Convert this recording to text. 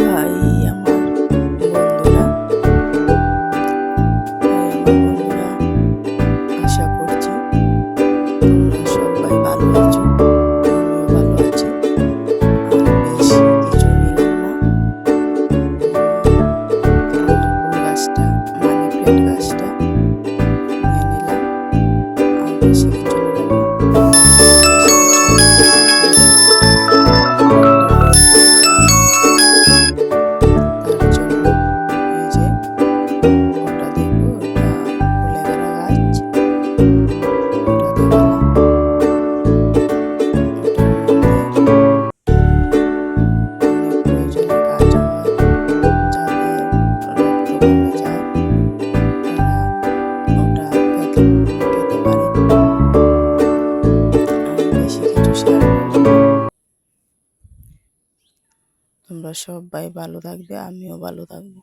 ভাই, আমার বন্ধুরা। আমার বন্ধুরা, আশা করছি সবাই ভালো আছো ভালো আর বেশি কিছু নিলাম না। আমার গাছটা গাছটা নিয়ে নিলাম। আর বেশি তোমরা সবাই ভালো থাকবে আমিও ভালো থাকব।